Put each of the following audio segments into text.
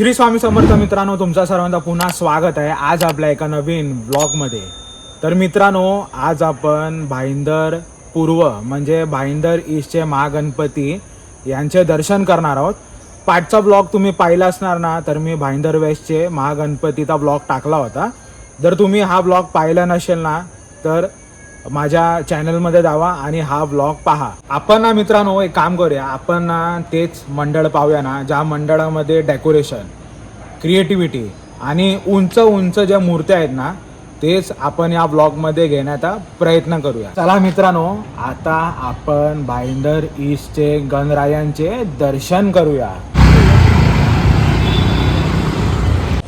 श्री स्वामी समर्थ मित्रांनो तुमचा सर्वांचा पुन्हा स्वागत आहे आज आपल्या एका नवीन ब्लॉगमध्ये तर मित्रांनो आज आपण भाईंदर पूर्व म्हणजे भाईंदर ईस्टचे महागणपती यांचे दर्शन करणार आहोत. पाठचा ब्लॉग तुम्ही पाहिला असणार ना तर मी भाईंदर वेस्टचे महागणपतीचा ब्लॉग टाकला होता. जर तुम्ही हा ब्लॉग पाहिला नसेल ना तर माझ्या चॅनलमध्ये जावा आणि हा ब्लॉग पहा. आपण ना मित्रांनो एक काम करूया. आपण ना तेच मंडळ पाहूया ना ज्या मंडळामध्ये डेकोरेशन क्रिएटिव्हिटी आणि उंच उंच ज्या मूर्त्या आहेत ना तेच आपण या ब्लॉगमध्ये घेण्याचा प्रयत्न करूया. चला मित्रांनो आता आपण भाईंदर ईस्टचे गणरायांचे दर्शन करूया.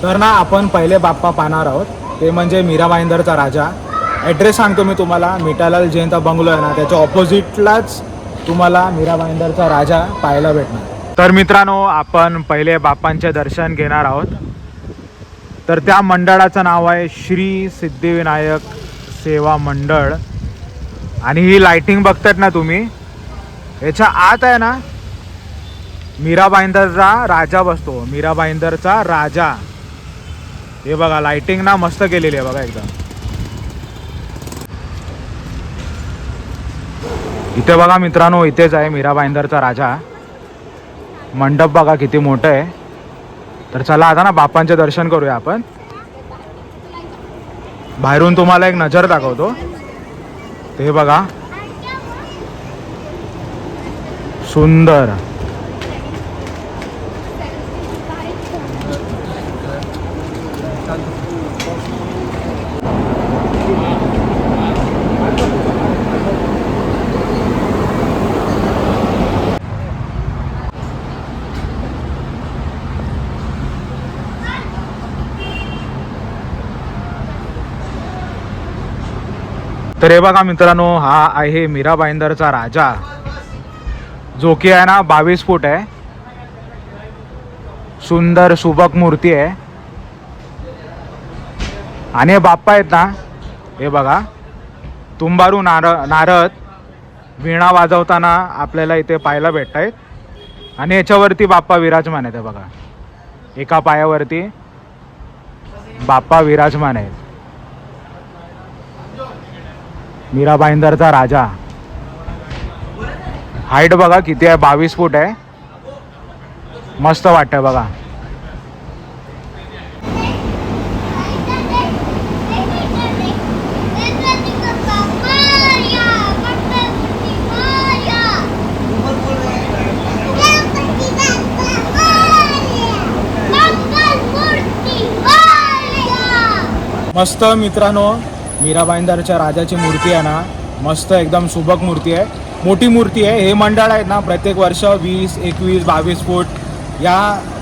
तर ना आपण पहिले बाप्पा पाहणार आहोत. ते म्हणजे मीरा बाइंदरचा राजा. ॲड्रेस सांगतो मी तुम्हाला. मिठालाल जयंता बंगलो आहे ना त्याच्या ऑपोजिटलाच तुम्हाला मीरा भाईंदरचा राजा पाहायला भेटणार. तर मित्रांनो आपण पहिले बाप्पांचे दर्शन घेणार आहोत. तर त्या मंडळाचं नाव आहे श्री सिद्धिविनायक सेवा मंडळ. आणि ही लाइटिंग बघतात ना तुम्ही याच्या आत आहे ना मीरा भाईंदरचा राजा बसतो. मीरा भाईंदरचा राजा. हे बघा लाइटिंग ना मस्त केलेली आहे बघा एकदम. इथे बघा मित्रांनो इथेच आहे मीरा भाईंदरचा राजा. मंडप बघा किती मोठं आहे. तर चला आता ना बापांचे दर्शन करूया आपण. बाहेरून तुम्हाला एक नजर दाखवतो. ते बघा. सुंदर. तर हे बघा मित्रांनो हा आहे मीराबाईंदरचा राजा जो की आहे ना बावीस फूट आहे. सुंदर सुबक मूर्ती आहे. आणि हे बाप्पा आहेत ना हे बघा तुंबारू नार नारद वीणा वाजवताना आपल्याला इथे पाहायला भेटत आहेत आणि याच्यावरती बाप्पा विराजमान आहेत हे बघा. एका पायावरती बाप्पा विराजमान आहेत. मीरा भाईंदरचा राजा. हाईट बघा किती आहे बावीस फूट आहे. मस्त वाटतंय बघा. मस्त मित्रांनो मीराबाईंदरच्या राजाची मूर्ती आहे ना मस्त एकदम सुबक मूर्ती आहे. मोठी मूर्ती आहे. हे मंडळ आहेत ना प्रत्येक वर्ष वीस एकवीस बावीस फूट या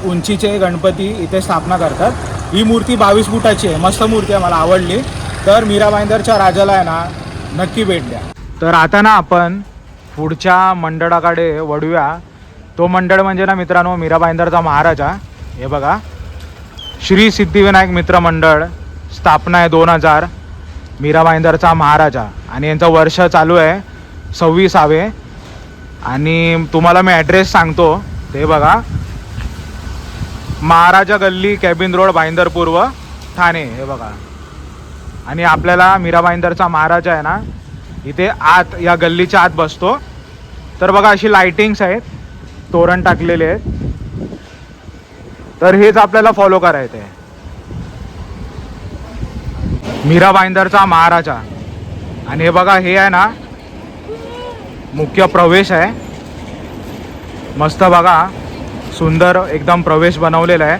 उंचीचे गणपती इथे स्थापना करतात. ही मूर्ती बावीस फुटाची आहे. मस्त मूर्ती आहे मला आवडली. तर मीराबाईंदरच्या राजाला आहे ना नक्की भेट द्या. तर आता ना आपण पुढच्या मंडळाकडे वळूया. तो मंडळ म्हणजे ना मित्रांनो मीरा भाईंदरचा महाराजा. हे बघा. श्री सिद्धिविनायक मित्र मंडळ स्थापना आहे दोन हजार. मीरा भाईंदरचा महाराजा. आणि यांचं वर्ष चालू आहे सव्वीसावे. आणि तुम्हाला मी ॲड्रेस सांगतो. ते बघा. महाराजा गल्ली कॅबिन रोड भाईंदर पूर्व ठाणे. हे बघा. आणि आपल्याला मीरा भाईंदरचा महाराजा आहे ना इथे आत या गल्लीच्या आत बसतो. तर बघा अशी लायटिंग्स आहेत. तोरण टाकलेले आहेत. तर हेच आपल्याला फॉलो करायचं आहे मीरा बाईंदरचा महाराजा. आणि हे बघा हे आहे ना मुख्य प्रवेश आहे. मस्त बघा सुंदर एकदम प्रवेश बनवलेला आहे.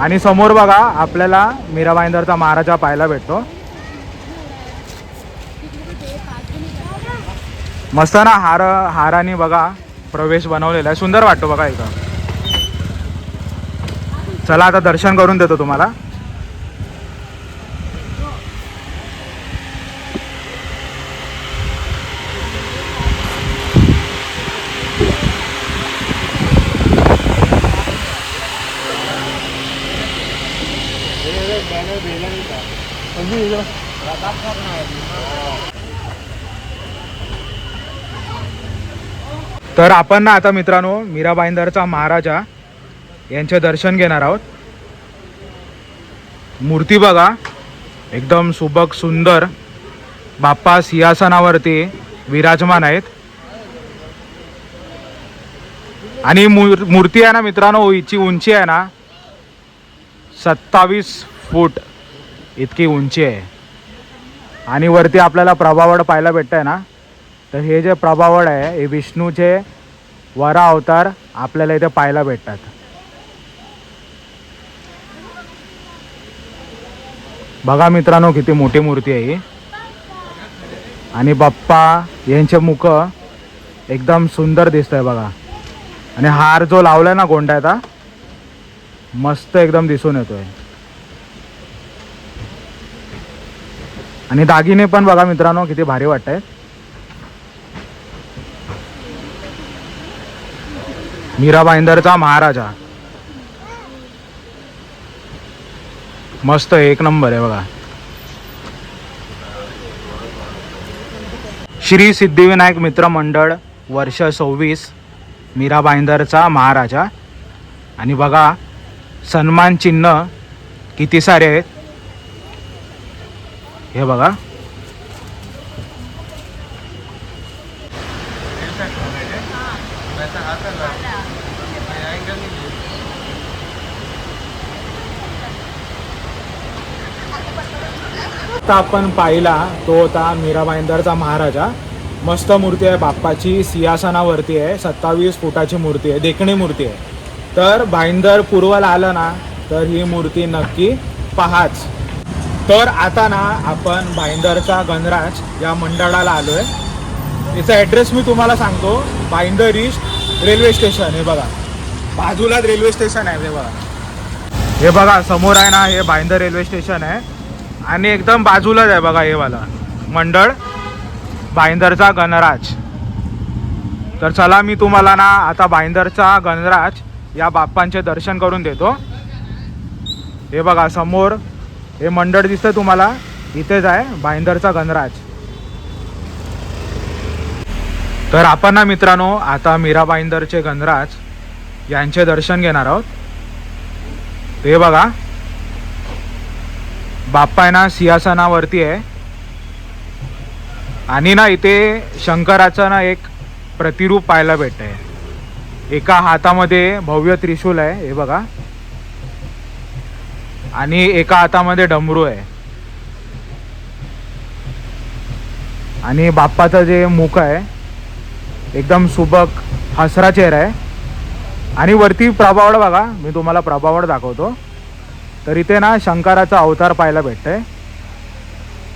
आणि समोर बघा आपल्याला मीरा बाईंदरचा महाराजा पाहायला भेटतो. मस्त ना हार हाराने बघा प्रवेश बनवलेला आहे. सुंदर वाटतो बघा इथं. चला आता दर्शन करून देतो तुम्हाला. तर आपण ना आता मित्रांनो मीरा भाईंदरचा महाराजा यांचे दर्शन घेणार आहोत. मूर्ती बघा एकदम सुबक सुंदर. बाप्पा सिंहासनावरती विराजमान आहेत. आणि मूर मूर्ती आहे ना मित्रांनो हिची उंची आहे ना सत्तावीस फूट. इतकी उंची आहे. आणि वरती आपल्याला प्रभावड पाहायला भेटत आहे ना? तर हे जे प्रभावड आहे हे विष्णूचे वरा अवतार आपल्याला इथे पाहायला भेटतात. बघा मित्रांनो किती मोठी मूर्ती आहे ही. आणि बाप्पा यांचे मुख एकदम सुंदर दिसत आहे बघा. आणि हार जो लावलाय ना गोंड्याचा मस्त एकदम दिसून येतोय. आणि दागिने पण बघा मित्रांनो किती भारी वाटत आहेत मीरा भाईंदरचा महाराजा. मस्त आहे, एक नंबर आहे बघा. श्री सिद्धिविनायक मित्र मंडळ वर्ष सव्वीस मीरा भाईंदरचा महाराजा. आणि बघा सन्मान चिन्ह किती सारे आहेत. हे बघा. आपण पाहिला तो होता मीरा भाईंदरचा महाराजा. मस्त मूर्ती आहे बाप्पाची सिंहासनावरती आहे सत्तावीस फुटाची मूर्ती आहे देखणी मूर्ती आहे. तर भाईंदर पूर्वला आलं ना तर ही मूर्ती नक्की पहाच. तर आता ना आपण भाईंदरचा गणराज या मंडळाला आलो आहे याचा ॲड्रेस मी तुम्हाला सांगतो. भाईंदर ईस्ट रेल्वे स्टेशन हे बघा. बाजूलाच रेल्वे स्टेशन आहे हे बघा. हे बघा समोर आहे ना हे भाईंदर रेल्वे स्टेशन आहे. आणि एकदम बाजूलाच आहे बघा हे वाला मंडळ भाईंदरचा गणराज. तर चला मी तुम्हाला ना आता भाईंदरचा गणराज या बाप्पांचे दर्शन करून देतो. हे बघा समोर हे मंडळ दिसतं तुम्हाला. इथेच आहे भाईंदरचा गणराज. तर आपण ना मित्रांनो आता मीरा भाईंदरचे गणराज यांचे दर्शन घेणार आहोत. हे बघा. बाप्पा आहे ना सिंहासनावरती आहे. आणि ना इथे शंकराचं ना एक प्रतिरूप पाहायला भेटत आहे एका हातामध्ये भव्य त्रिशूल आहे हे बघा. आणि एका हातामध्ये डमरू आहे. आणि बाप्पाचं जे मुख आहे एकदम सुबक हसरा चेहरा आहे. आणि वरती प्रभावड बघा मी तुम्हाला प्रभावड दाखवतो. तर इथे ना शंकराचा अवतार पाहायला भेटतंय.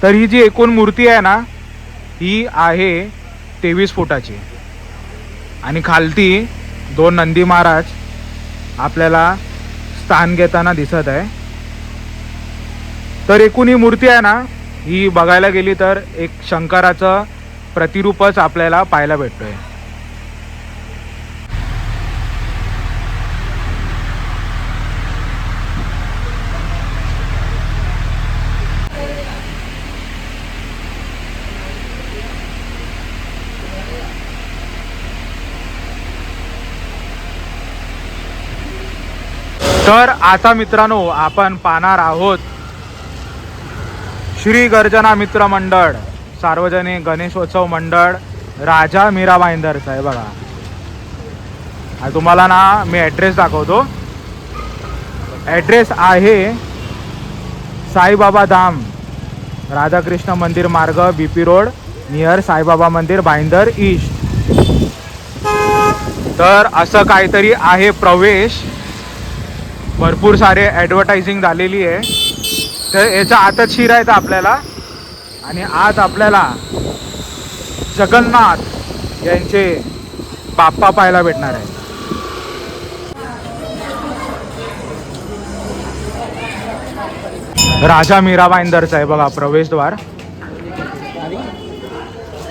तर ही जी एकूण मूर्ती आहे ना ही आहे तेवीस फुटाची. आणि खालती दोन नंदी महाराज आपल्याला स्थान घेताना दिसत आहे. तर एकूण ही मूर्ती आहे ना ही बघायला गेली तर एक शंकराचं प्रतिरूपच आपल्याला पाहायला भेटतोय. तर आता मित्रांनो आपण पाहणार आहोत श्री गर्जना मित्र मंडळ सार्वजनिक गणेशोत्सव मंडळ राजा मीरा भाईंदरचा आहे बघा तुम्हाला ना मी ॲड्रेस दाखवतो. ॲड्रेस आहे साईबाबा धाम Radhakrishna Mandir Marg B P road near Saibaba Mandir Bhayandar east तर असं काहीतरी आहे प्रवेश. भरपूर सारे ॲडव्हर्टायझिंग झालेली आहे. तर याच्या आतच शिरायचं आपल्याला. आणि आज आपल्याला जगन्नाथ यांचे बाप्पा पाहायला भेटणार आहे राजा मीरा आहे बघा प्रवेशद्वार.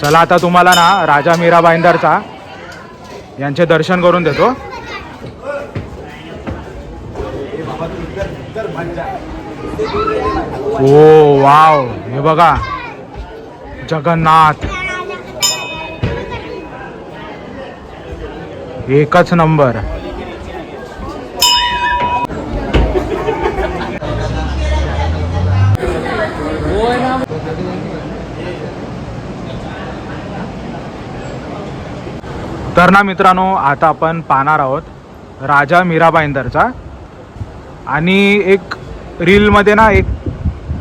चला आता तुम्हाला ना राजा मीरा यांचे दर्शन करून देतो. Oh wow. हे बघा. जगन्नाथ. एकच नंबर. तर ना मित्रांनो आता आपण पाहणार आहोत राजा मीराबाईंदरचा. आणि एक रीलमध्ये ना एक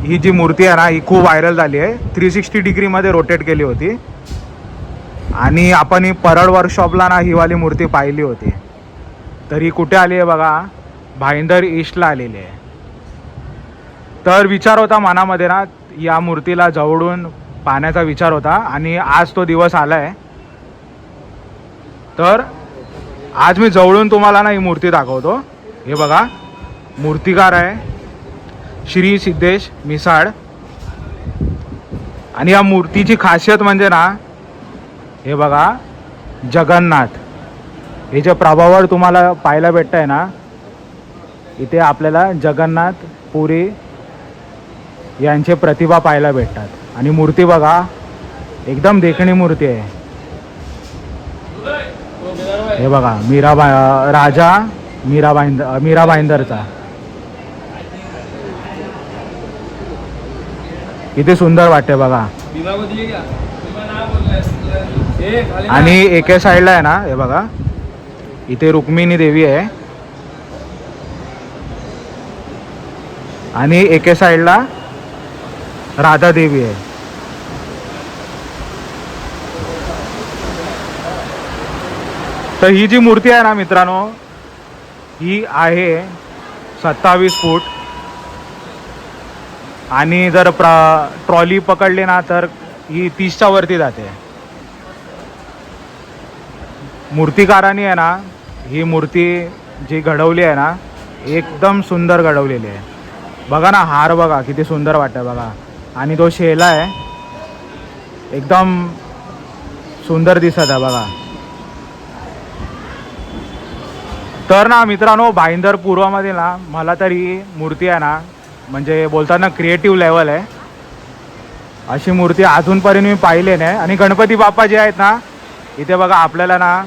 ही जी मूर्ती आहे ना ही खूप व्हायरल झाली आहे. थ्री सिक्स्टी डिग्रीमध्ये रोटेट केली होती. आणि आपण ही परळ वर्कशॉपला ना ही वाली मूर्ती पाहिली होती. तर ही कुठे आली आहे बघा? भाईंदर ईस्टला आलेली आहे. तर विचार होता मनामध्ये ना या मूर्तीला जवळून पाहण्याचा विचार होता. आणि आज तो दिवस आला आहे तर आज मी जवळून तुम्हाला ना ही मूर्ती दाखवतो. हे बघा मूर्तिकार आहे. श्री सिद्धेश मिसाळ. आणि या मूर्तीची खासियत म्हणजे ना हे बघा जगन्नाथ. हे जे प्रभावावर तुम्हाला पाहायला भेटत आहे ना इथे आपल्याला जगन्नाथ पुरी यांचे प्रतिभा पाहायला भेटतात. आणि मूर्ती बघा एकदम देखणी मूर्ती आहे. हे बघा मीराबा राजा मीरा भाईंद मीरा भाईंदरचा किती सुंदर वाटते बघा. आणि एके साईडला आहे ना हे बघा. इथे रुक्मिणी देवी आहे. आणि एके साईडला राधा देवी आहे. तर ही जी मूर्ती आहे ना मित्रांनो ही आहे सत्तावीस फूट. आणि जर प्र ट्रॉली पकडली ना तर ही तीसच्या वरती जाते. मूर्तिकाराने आहे ना ही मूर्ती जी घडवली आहे ना एकदम सुंदर घडवलेली आहे. बघा ना हार बघा किती सुंदर वाटतं बघा. आणि तो शेला आहे एकदम सुंदर दिसत आहे बघा. तर ना मित्रांनो भाईंदर पूर्वामध्ये ना मला तर ही मूर्ती आहे ना म्हणजे बोलताना क्रिएटिव्ह लेवल आहे. अशी मूर्ती अजूनपर्यंत मी पाहिली नाही. आणि गणपती बाप्पा जे आहेत ना इथे बघा आपल्याला ना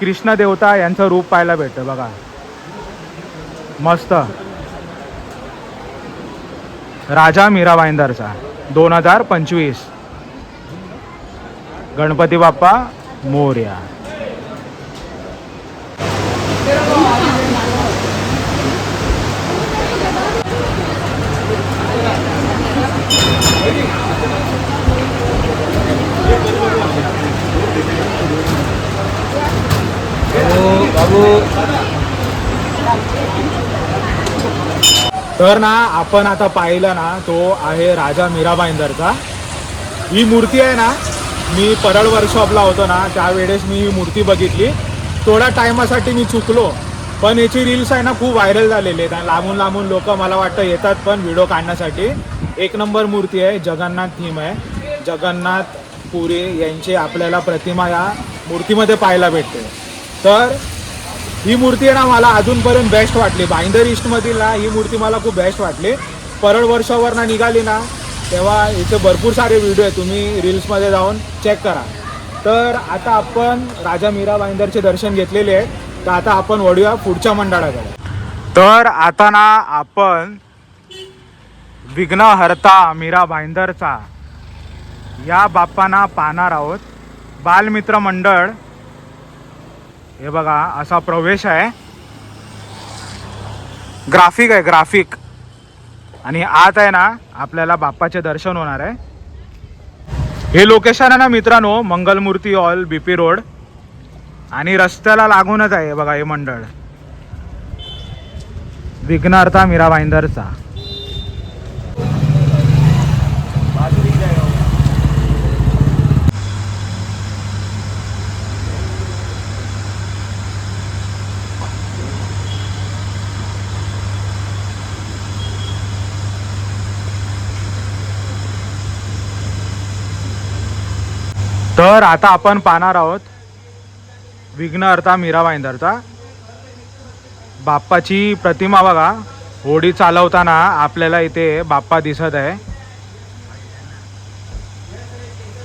कृष्ण देवता यांचं रूप पाहायला भेटतं बघा. मस्त. राजा मीरा भाईंदरचा दोन हजार पंचवीस. गणपती बाप्पा मोर्या. तर ना आपण आता पाहिलं ना तो आहे राजा मीराबाईंदरचा. ही मूर्ती आहे ना मी परळ वर्कशॉपला होतो ना त्यावेळेस मी ही मूर्ती बघितली. थोड्या टायमासाठी मी चुकलो पण याची रील्स आहे ना खूप व्हायरल झालेली आहेत. आणि लांबून लांबून लोक मला वाटतं येतात पण व्हिडिओ काढण्यासाठी. एक नंबर मूर्ती आहे जगन्नाथ थीम आहे. जगन्नाथ पुरी यांची आपल्याला प्रतिमा या मूर्तीमध्ये पाहायला भेटते. तर ही मूर्ती आहे ना मला अजूनपर्यंत बेस्ट वाटली. भाईंदर ईस्टमधील ना ही मूर्ती मला खूप बेस्ट वाटली. परळ वर्षावर ना निघाली ना तेव्हा इथे भरपूर सारे व्हिडिओ आहे. तुम्ही रील्समध्ये जाऊन चेक करा. तर आता आपण राजा मीरा भाईंदरचे दर्शन घेतलेले आहे. तर आता आपण वळूया पुढच्या मंडळाकडे. तर आता ना आपण विघ्नहर्ता मीरा भाईंदरचा या बाप्पांना पाहणार आहोत. बालमित्र मंडळ हे बघा असा प्रवेश आहे. ग्राफिक आहे ग्राफिक. आणि आत आहे ना आपल्याला बाप्पाचे दर्शन होणार आहे. हे लोकेशन आहे ना मित्रांनो Mangalmurti hall B P road आणि रस्त्याला लागूनच आहे हे बघा हे मंडळ. विघ्नार्था मीरा भाईंदरचा तर आता आपण पाहणार आहोत विघ्नहर्ता मीरा भाईंदरचा बाप्पाची प्रतिमा बघा होडी चालवताना आपल्याला इथे बाप्पा दिसत आहे.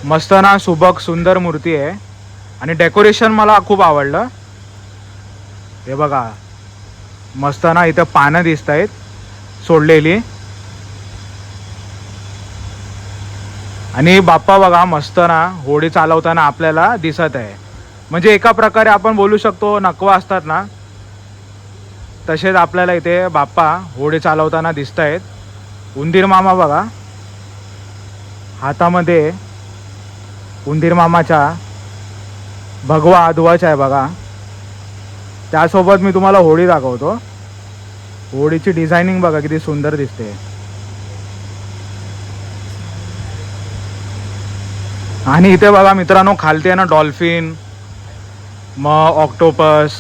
मस्त ना सुबक सुंदर मूर्ती आहे. आणि डेकोरेशन मला खूप आवडलं. हे बघा मस्त ना इथं पानं दिसत आहेत सोडलेली. आणि बाप्पा बघा मस्त ना होडी चालवताना आपल्याला दिसत आहे. म्हणजे एका प्रकारे आपण बोलू शकतो नकवा असतात ना. तसेच आपल्याला इथे बाप्पा होडी चालवताना दिसत आहेत उंदीर मामा बघा हातामध्ये उंदीर मामाच्या भगवा ध्वज आहे बघा. त्यासोबत मी तुम्हाला होडी दाखवतो. होडीची डिझायनिंग बघा किती सुंदर दिसते. आणि इथे बघा मित्रांनो खालती आहे ना डॉल्फिन मग ऑक्टोपस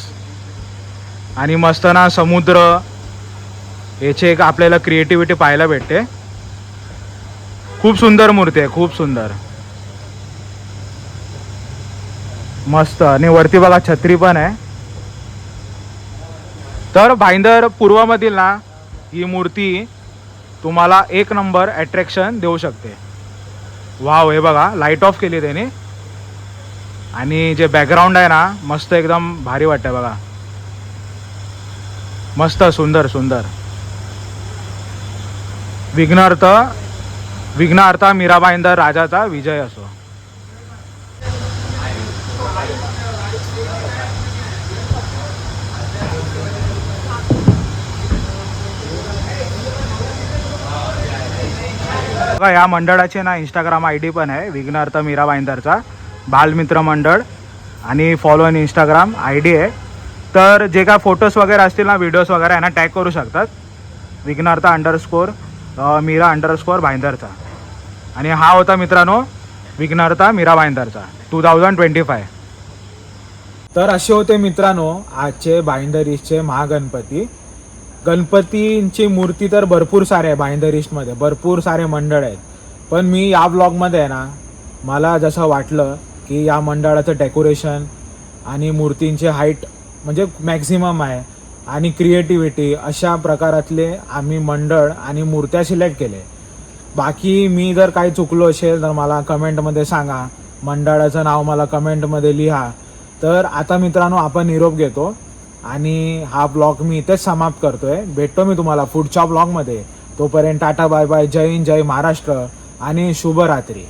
आणि मस्त ना समुद्र. याची एक आपल्याला क्रिएटिव्हिटी पाहायला भेटते. खूप सुंदर मूर्ती आहे खूप सुंदर. मस्त. आणि वरती बघा छत्री पण आहे. तर भाईंदर पूर्वमधील ना ही मूर्ती तुम्हाला एक नंबर अट्रॅक्शन देऊ शकते. वाव हे बघा लाइट ऑफ केली त्याने. आणि जे बॅकग्राऊंड आहे ना मस्त एकदम भारी वाटतं बघा. मस्त सुंदर सुंदर. विघ्नार्थ विघ्नार्थ मीराबाईंदर राजाचा विजय असो. बघा या मंडळाचे ना इंस्टाग्राम आय डी पण आहे विघ्नार्थ मीरा बाईंदरचा. बालमित्र मंडळ आणि फॉलो आणि इंस्टाग्राम आय डी आहे. तर जे काय फोटोज वगैरे असतील ना व्हिडिओज वगैरे यांना टॅग करू शकतात. विघ्नार्थ अंडरस्कोर मीरा अंडरस्कोर भाईंदरचा आणि हा होता मित्रांनो विघ्नार्था मीरा भाईंदरचा टू थाउजंड ट्वेंटी फाय तर असे होते मित्रांनो आजचे भाईंदरीचे महागणपती. गणपतींची मूर्ती तर भरपूर सारे आहे भाईंदर ईस्टमध्ये भरपूर सारे मंडळ आहेत. पण मी या ब्लॉगमध्ये आहे ना मला जसं वाटलं की या मंडळाचं डेकोरेशन आणि मूर्तींची हाईट म्हणजे मॅक्झिमम आहे आणि क्रिएटिव्हिटी अशा प्रकारातले आम्ही मंडळ आणि मूर्त्या सिलेक्ट केले बाकी मी जर काही चुकलो असेल तर मला कमेंटमध्ये सांगा. मंडळाचं नाव मला कमेंटमध्ये लिहा. तर आता मित्रांनो आपण निरोप घेतो. आणि हा ब्लॉग मी इथेच समाप्त करतोय. भेटतो मी तुम्हाला पुढच्या ब्लॉगमध्ये तोपर्यंत टाटा बाय बाय. जय हिंद जय महाराष्ट्र आणि शुभरात्री.